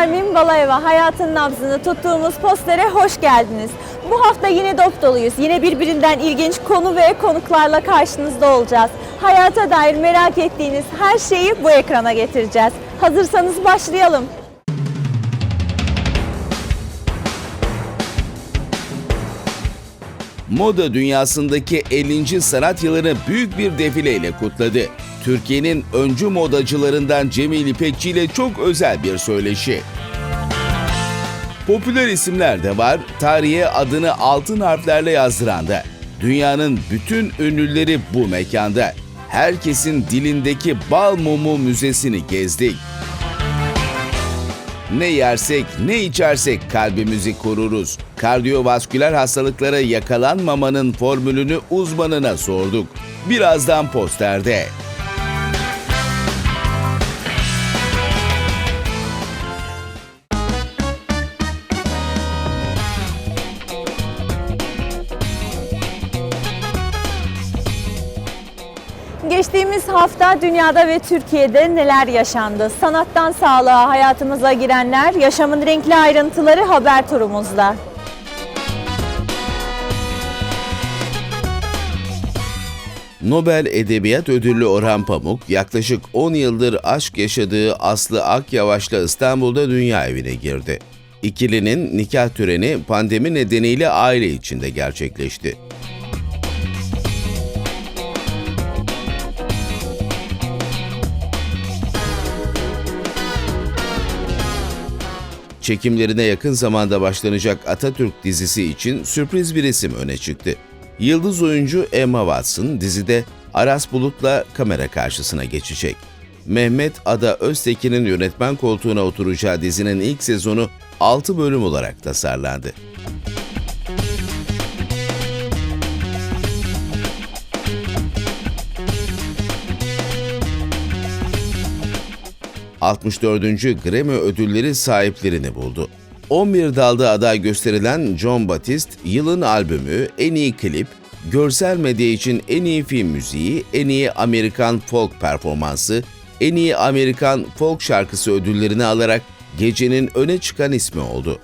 Armin Balayeva hayatın nabzını tuttuğumuz postere hoş geldiniz. Bu hafta yine dop doluyuz. Yine birbirinden ilginç konu ve konuklarla karşınızda olacağız. Hayata dair merak ettiğiniz her şeyi bu ekrana getireceğiz. Hazırsanız başlayalım. Moda dünyasındaki 50. sanat yılını büyük bir defileyle kutladı. Türkiye'nin öncü modacılarından Cemil İpekçi ile çok özel bir söyleşi. Popüler isimler de var, tarihe adını altın harflerle yazdıran da. Dünyanın bütün ünlüleri bu mekanda. Herkesin dilindeki bal mumu müzesini gezdik. Ne yersek, ne içersek kalbimizi koruruz. Kardiyovasküler hastalıklara yakalanmamanın formülünü uzmanına sorduk. Birazdan posterde. Hafta dünyada ve Türkiye'de neler yaşandı? Sanattan sağlığa hayatımıza girenler, yaşamın renkli ayrıntıları haber turumuzda. Nobel Edebiyat Ödüllü Orhan Pamuk yaklaşık 10 yıldır aşk yaşadığı Aslı Akyavaş'la İstanbul'da dünya evine girdi. İkilinin nikah töreni pandemi nedeniyle aile içinde gerçekleşti. Çekimlerine yakın zamanda başlanacak Atatürk dizisi için sürpriz bir isim öne çıktı. Yıldız oyuncu Emma Watson dizide Aras Bulut'la kamera karşısına geçecek. Mehmet Ada Öztekin'in yönetmen koltuğuna oturacağı dizinin ilk sezonu 6 bölüm olarak tasarlandı. ...64. Grammy ödülleri sahiplerini buldu. 11 dalda aday gösterilen John Batiste, yılın albümü, en iyi klip, görsel medya için en iyi film müziği, en iyi Amerikan folk performansı, en iyi Amerikan folk şarkısı ödüllerini alarak gecenin öne çıkan ismi oldu.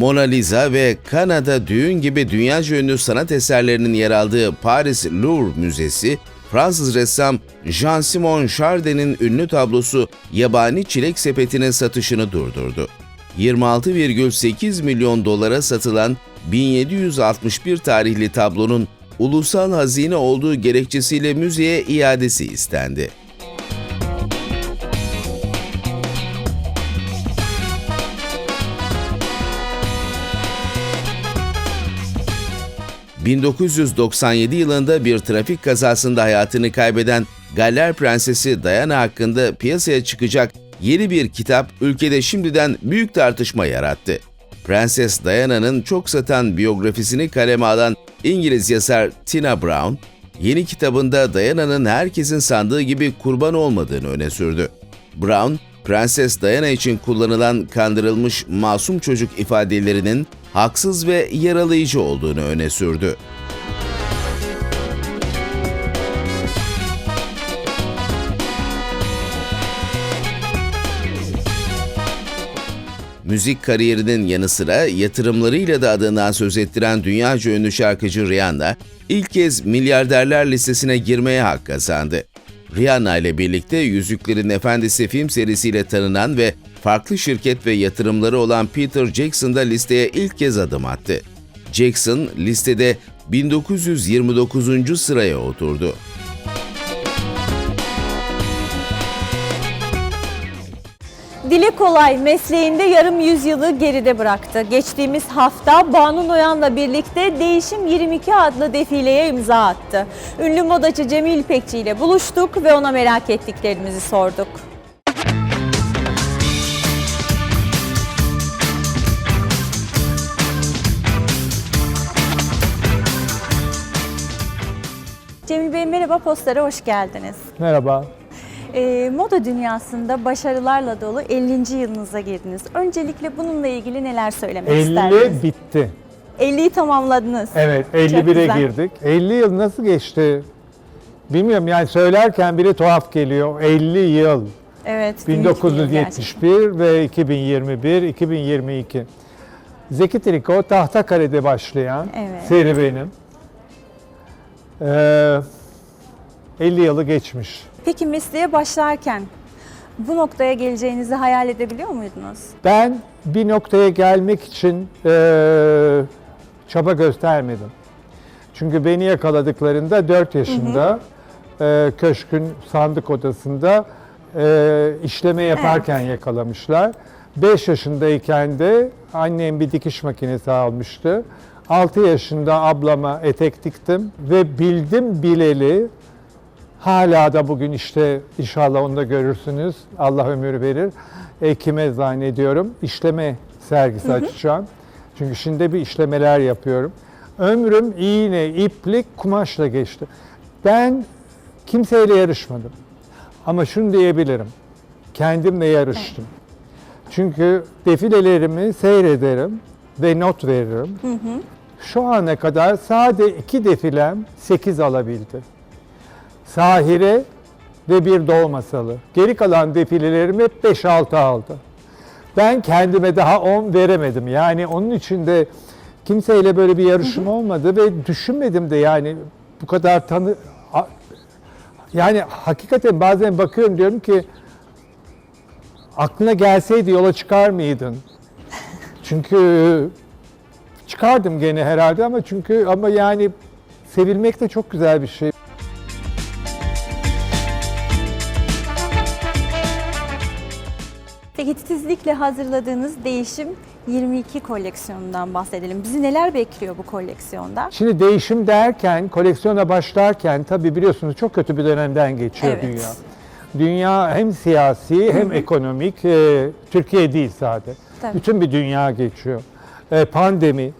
Mona Lisa ve Kanada düğün gibi dünyaca ünlü sanat eserlerinin yer aldığı Paris Louvre Müzesi, Fransız ressam Jean-Simon Chardin'in ünlü tablosu Yabani Çilek Sepeti'nin satışını durdurdu. 26,8 milyon dolara satılan 1761 tarihli tablonun ulusal hazine olduğu gerekçesiyle müzeye iadesi istendi. 1997 yılında bir trafik kazasında hayatını kaybeden Galler Prensesi Diana hakkında piyasaya çıkacak yeni bir kitap ülkede şimdiden büyük tartışma yarattı. Prenses Diana'nın çok satan biyografisini kaleme alan İngiliz yazar Tina Brown, yeni kitabında Diana'nın herkesin sandığı gibi kurban olmadığını öne sürdü. Brown, Prenses Diana için kullanılan kandırılmış masum çocuk ifadelerinin haksız ve yaralayıcı olduğunu öne sürdü. Müzik kariyerinin yanı sıra yatırımlarıyla da adından söz ettiren dünyaca ünlü şarkıcı Rihanna, ilk kez milyarderler listesine girmeye hak kazandı. Rihanna ile birlikte Yüzüklerin Efendisi film serisiyle tanınan ve farklı şirket ve yatırımları olan Peter Jackson da listeye ilk kez adım attı. Jackson listede 1929. sıraya oturdu. Dili kolay mesleğinde yarım yüzyılı geride bıraktı. Geçtiğimiz hafta Banu Noyan'la birlikte Değişim 22 adlı defileye imza attı. Ünlü modacı Cemil İpekçi ile buluştuk ve ona merak ettiklerimizi sorduk. Merhaba postlara hoş geldiniz. Merhaba. Ee, moda dünyasında başarılarla dolu 50. yılınıza girdiniz. Öncelikle bununla ilgili neler söylemek 50 isterdiniz? bitti. 50'yi tamamladınız. Evet, Çok 51'e güzel. girdik. 50 yıl nasıl geçti? Bilmiyorum yani söylerken bile tuhaf geliyor. 50 yıl. Evet. büyük bir yıl gerçekten. 1971 ve 2021, 2022. Zeki Triko Tahtakale'de başlayan Evet. serüvenim. Ee, 50 yılı geçmiş. Peki mesleğe başlarken bu noktaya geleceğinizi hayal edebiliyor muydunuz? Ben bir noktaya gelmek için eee, çaba göstermedim. Çünkü beni yakaladıklarında 4 yaşında eee, köşkün sandık odasında eee, işleme yaparken yakalamışlar. 5 yaşındayken de annem bir dikiş makinesi almıştı. 6 yaşında ablama etek diktim ve bildim bileli Hala da bugün işte inşallah onu da görürsünüz. Allah ömür verir. Ekim'e zannediyorum. işleme sergisi açacağım. Çünkü şimdi bir işlemeler yapıyorum. Ömrüm iğne, iplik, kumaşla geçti. Ben kimseyle yarışmadım. Ama şunu diyebilirim. Kendimle yarıştım. Çünkü defilelerimi seyrederim ve not veririm. Şu ana kadar sadece iki defilem 8 alabildi. Sahire ve bir doğu masalı. Geri kalan defilelerim hep 5-6 aldı. Ben kendime daha 10 veremedim. Yani onun için de kimseyle böyle bir yarışım olmadı ve düşünmedim de yani bu kadar tanı... Yani hakikaten bazen bakıyorum diyorum ki aklına gelseydi yola çıkar mıydın? Çünkü çıkardım gene herhalde ama çünkü ama yani sevilmek de çok güzel bir şey. Titizlikle hazırladığınız değişim 22 koleksiyonundan bahsedelim. Bizi neler bekliyor bu koleksiyonda? Şimdi değişim derken, koleksiyona başlarken tabii biliyorsunuz çok kötü bir dönemden geçiyor Evet. dünya. Dünya hem siyasi hem ekonomik, e, Türkiye değil sadece. Tabii. Bütün bir dünya geçiyor. E, pandemi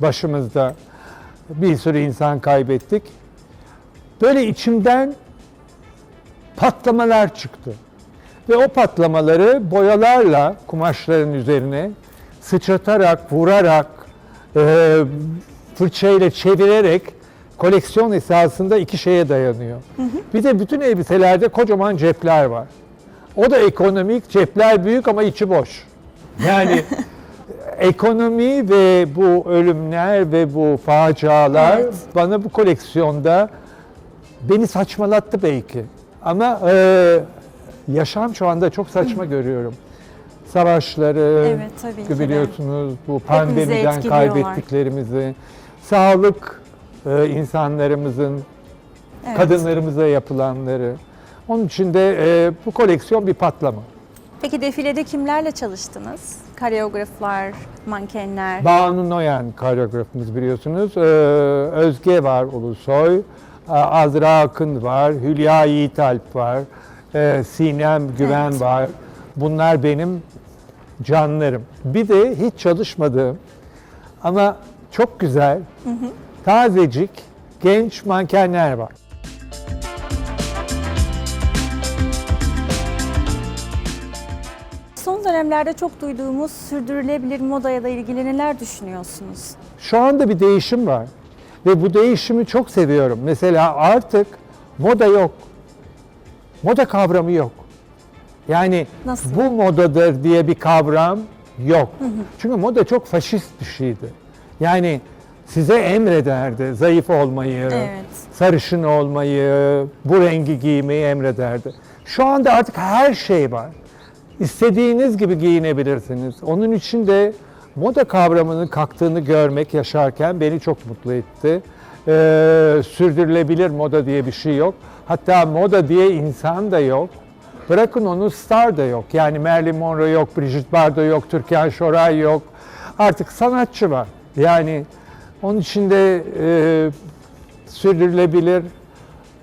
başımızda bir sürü insan kaybettik. Böyle içimden patlamalar çıktı. Ve o patlamaları boyalarla kumaşların üzerine sıçratarak, vurarak, e, fırçayla çevirerek koleksiyon esasında iki şeye dayanıyor. Bir de bütün elbiselerde kocaman cepler var. O da ekonomik, cepler büyük ama içi boş. Yani ekonomi ve bu ölümler ve bu facialar Evet. bana bu koleksiyonda beni saçmalattı belki. Ama e, yaşam şu anda çok saçma görüyorum. Savaşları, Evet, tabii ki biliyorsunuz bu pandemiden kaybettiklerimizi, sağlık e, insanlarımızın, Evet. kadınlarımıza yapılanları. Onun için de e, bu koleksiyon bir patlama. Peki defilede kimlerle çalıştınız? Koreograflar, mankenler. Banu Noyan koreografımız biliyorsunuz. Ee, Özge var Ulusoy. Azra Akın var. Hülya Yiğitalp var. Ee, Sinem Güven Evet. var. Bunlar benim canlarım. Bir de hiç çalışmadığım ama çok güzel, tazecik, genç mankenler var. Son dönemlerde çok duyduğumuz sürdürülebilir modaya da ilgili neler düşünüyorsunuz? Şu anda bir değişim var. Ve bu değişimi çok seviyorum. Mesela artık moda yok. Moda kavramı yok. Yani Nasıl? bu modadır diye bir kavram yok. Çünkü moda çok faşist bir şeydi. Yani size emrederdi zayıf olmayı, Evet. sarışın olmayı, bu rengi giymeyi emrederdi. Şu anda artık her şey var. İstediğiniz gibi giyinebilirsiniz. Onun için de moda kavramının kalktığını görmek yaşarken beni çok mutlu etti. Ee, sürdürülebilir moda diye bir şey yok. Hatta moda diye insan da yok. Bırakın onu star da yok. Yani Marilyn Monroe yok, Brigitte Bardot yok, Türkan Şoray yok. Artık sanatçı var. Yani onun için de e, sürdürülebilir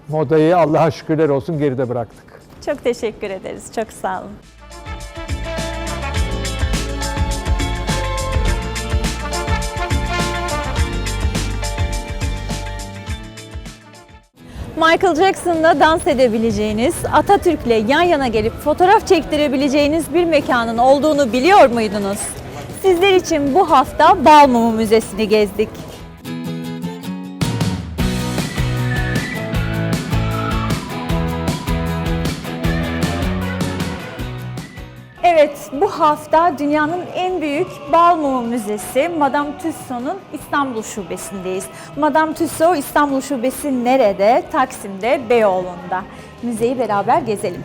modayı Allah'a şükürler olsun geride bıraktık. Çok teşekkür ederiz. Çok sağ olun. Michael Jackson'la dans edebileceğiniz, Atatürk'le yan yana gelip fotoğraf çektirebileceğiniz bir mekanın olduğunu biliyor muydunuz? Sizler için bu hafta Balmumu Müzesi'ni gezdik. Evet, bu hafta dünyanın en büyük bal mumu müzesi Madame Tussauds'un İstanbul Şubesi'ndeyiz. Madame Tussauds İstanbul Şubesi nerede? Taksim'de, Beyoğlu'nda. Müzeyi beraber gezelim.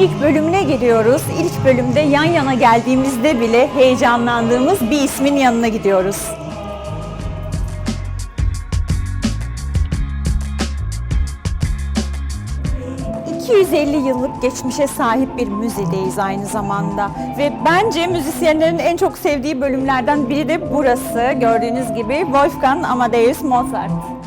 İlk bölümüne giriyoruz. İlk bölümde yan yana geldiğimizde bile heyecanlandığımız bir ismin yanına gidiyoruz. ...250 yıllık geçmişe sahip bir müzedeyiz aynı zamanda. Ve bence müzisyenlerin en çok sevdiği bölümlerden biri de burası. Gördüğünüz gibi Wolfgang Amadeus Mozart.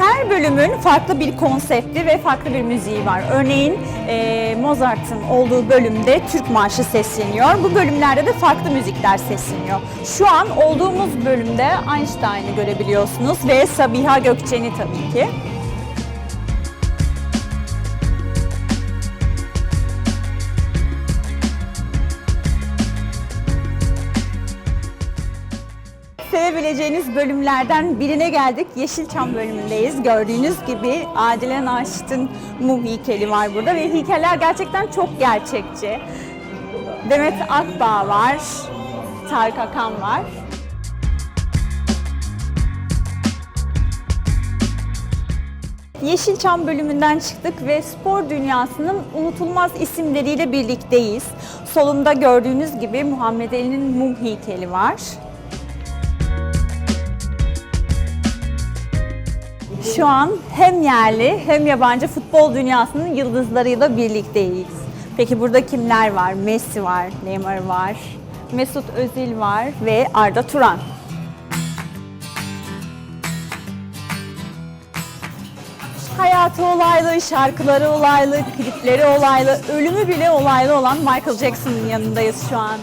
Her bölümün farklı bir konsepti ve farklı bir müziği var. Örneğin eee, Mozart'ın olduğu bölümde Türk Marşı sesleniyor. Bu bölümlerde de farklı müzikler sesleniyor. Şu an olduğumuz bölümde Einstein'ı görebiliyorsunuz ve Sabiha Gökçen'i tabii ki. Sevebileceğiniz bölümlerden birine geldik. Yeşilçam bölümündeyiz. Gördüğünüz gibi Adile Naşit'in mum heykeli var burada ve heykeller gerçekten çok gerçekçi. Demet Akbağ var, Tarık Akan var. Yeşilçam bölümünden çıktık ve spor dünyasının unutulmaz isimleriyle birlikteyiz. Solumda gördüğünüz gibi Muhammed Ali'nin mum heykeli var. Şu an hem yerli hem yabancı futbol dünyasının yıldızlarıyla birlikteyiz. Peki burada kimler var? Messi var, Neymar var, Mesut Özil var ve Arda Turan. Hayatı olaylı, şarkıları olaylı, klipleri olaylı, ölümü bile olaylı olan Michael Jackson'ın yanındayız şu an.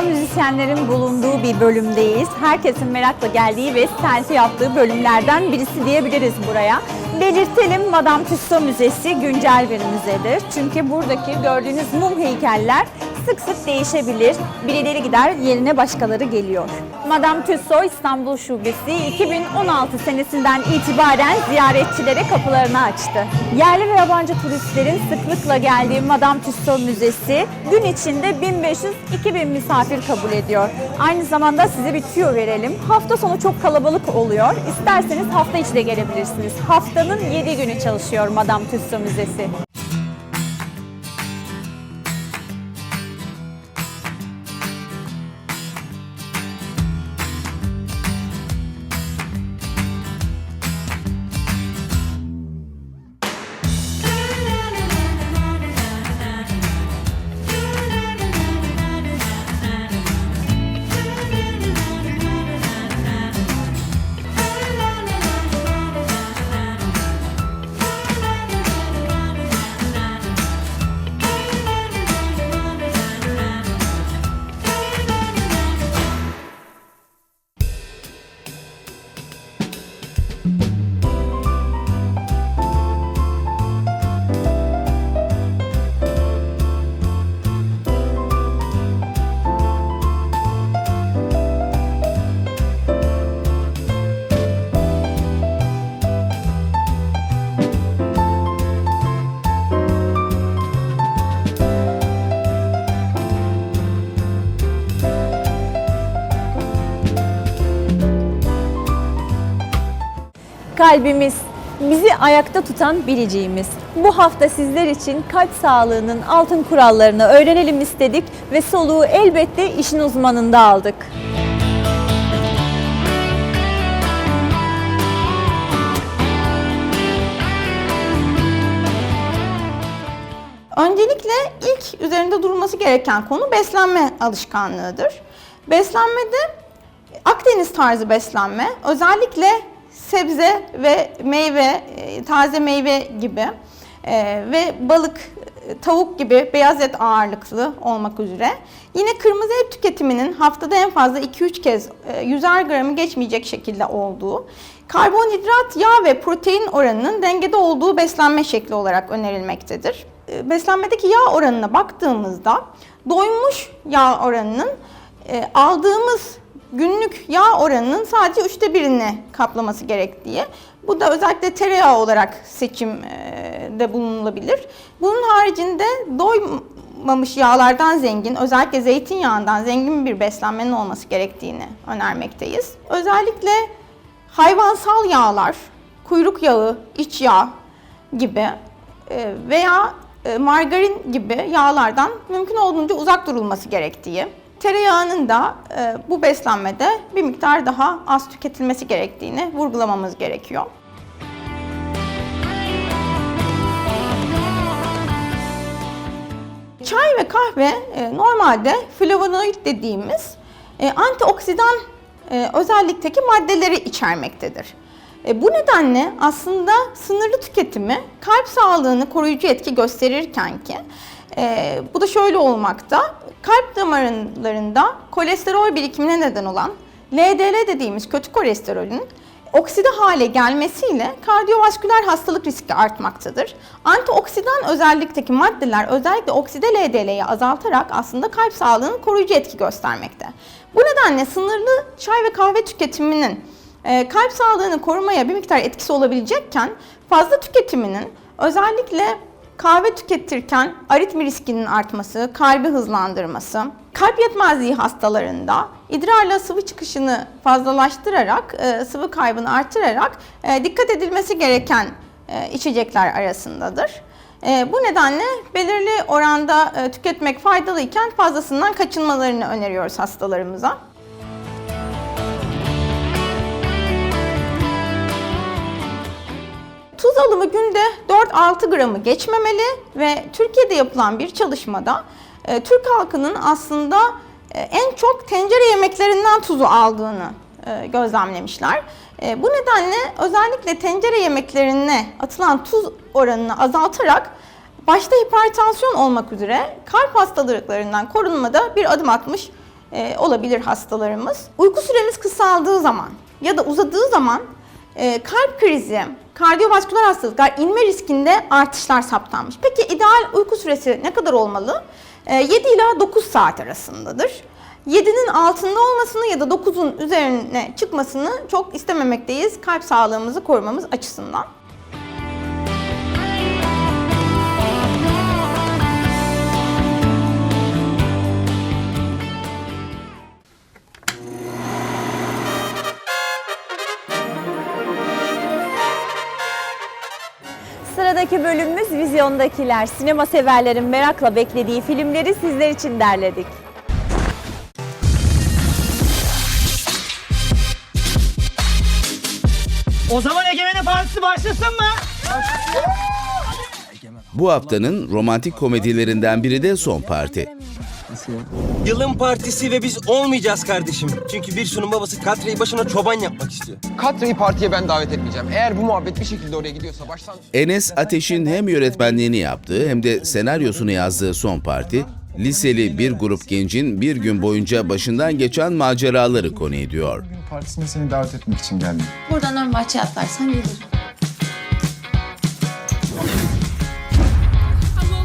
Hala müzisyenlerin bulunduğu bir bölümdeyiz. Herkesin merakla geldiği ve selfie yaptığı bölümlerden birisi diyebiliriz buraya. Belirtelim Madame Tussauds Müzesi güncel bir müzedir. Çünkü buradaki gördüğünüz mum heykeller sık sık değişebilir. Birileri gider, yerine başkaları geliyor. Madame Tussauds İstanbul Şubesi 2016 senesinden itibaren ziyaretçilere kapılarını açtı. Yerli ve yabancı turistlerin sıklıkla geldiği Madame Tussauds Müzesi gün içinde 1500-2000 misafir kabul ediyor. Aynı zamanda size bir tüyo verelim. Hafta sonu çok kalabalık oluyor. İsterseniz hafta içi de gelebilirsiniz. Haftanın 7 günü çalışıyor Madame Tussauds Müzesi. Kalbimiz, bizi ayakta tutan biriciğimiz. Bu hafta sizler için kalp sağlığının altın kurallarını öğrenelim istedik ve soluğu elbette işin uzmanında aldık. Öncelikle ilk üzerinde durulması gereken konu beslenme alışkanlığıdır. Beslenmede Akdeniz tarzı beslenme, özellikle sebze ve meyve, e, taze meyve gibi e, ve balık e, tavuk gibi beyaz et ağırlıklı olmak üzere. Yine kırmızı et tüketiminin haftada en fazla 2-3 kez e, 100'er gramı geçmeyecek şekilde olduğu, karbonhidrat, yağ ve protein oranının dengede olduğu beslenme şekli olarak önerilmektedir. Beslenmedeki yağ oranına baktığımızda doymuş yağ oranının aldığımız günlük yağ oranının sadece üçte birini kaplaması gerektiği. Bu da özellikle tereyağı olarak seçimde bulunulabilir. Bunun haricinde doymamış yağlardan zengin, özellikle zeytinyağından zengin bir beslenmenin olması gerektiğini önermekteyiz. Özellikle hayvansal yağlar, kuyruk yağı, iç yağ gibi e, veya e, margarin gibi yağlardan mümkün olduğunca uzak durulması gerektiği, tereyağının da e, bu beslenmede bir miktar daha az tüketilmesi gerektiğini vurgulamamız gerekiyor. Çay ve kahve e, normalde flavonoid dediğimiz e, antioksidan e, özellikteki maddeleri içermektedir. E, bu nedenle aslında sınırlı tüketimi kalp sağlığını koruyucu etki gösterirken ki e, bu da şöyle olmakta. Kalp damarlarında kolesterol birikimine neden olan LDL dediğimiz kötü kolesterolün okside hale gelmesiyle kardiyovasküler hastalık riski artmaktadır. Antioksidan özellikteki maddeler özellikle okside LDL'yi azaltarak aslında kalp sağlığını koruyucu etki göstermekte. Bu nedenle sınırlı çay ve kahve tüketiminin e, kalp sağlığını korumaya bir miktar etkisi olabilecekken fazla tüketiminin özellikle kahve tüketirken aritmi riskinin artması, kalbi hızlandırması, kalp yetmezliği hastalarında idrarla sıvı çıkışını fazlalaştırarak, e, sıvı kaybını artırarak e, dikkat edilmesi gereken e, içecekler arasındadır. Bu nedenle belirli oranda tüketmek faydalıyken fazlasından kaçınmalarını öneriyoruz hastalarımıza. Tuz alımı günde 4-6 gramı geçmemeli ve Türkiye'de yapılan bir çalışmada e, Türk halkının aslında e, en çok tencere yemeklerinden tuzu aldığını e, gözlemlemişler. Bu nedenle özellikle tencere yemeklerine atılan tuz oranını azaltarak başta hipertansiyon olmak üzere kalp hastalıklarından korunmada bir adım atmış olabilir hastalarımız. Uyku süremiz kısaldığı zaman ya da uzadığı zaman kalp krizi, kardiyovasküler hastalıklar inme riskinde artışlar saptanmış. Peki ideal uyku süresi ne kadar olmalı? E, 7 ila 9 saat arasındadır. 7'nin altında olmasını ya da 9'un üzerine çıkmasını çok istememekteyiz kalp sağlığımızı korumamız açısından. Sıradaki bölümümüz Vizyondakiler. Sinema severlerin merakla beklediği filmleri sizler için derledik. O zaman Egemen'in partisi başlasın mı? Bu haftanın romantik komedilerinden biri de Son Parti. Yılın partisi ve biz olmayacağız kardeşim. Çünkü bir sunum babası Katre'yi başına çoban yapmak istiyor. Katra'yı partiye ben davet etmeyeceğim. Eğer bu muhabbet bir şekilde oraya gidiyorsa baştan... Enes Ateş'in hem yönetmenliğini yaptığı hem de senaryosunu yazdığı Son Parti, liseli bir grup gencin bir gün boyunca başından geçen maceraları konu ediyor. Partisine seni davet etmek için geldim. Buradan ön bahçeye atlarsan gelirim.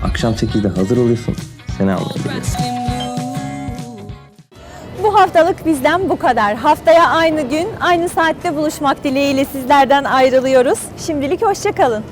Akşam 8'de hazır oluyorsun. Seni almaya geliyorum. Bu haftalık bizden bu kadar. Haftaya aynı gün, aynı saatte buluşmak dileğiyle sizlerden ayrılıyoruz. Şimdilik hoşçakalın.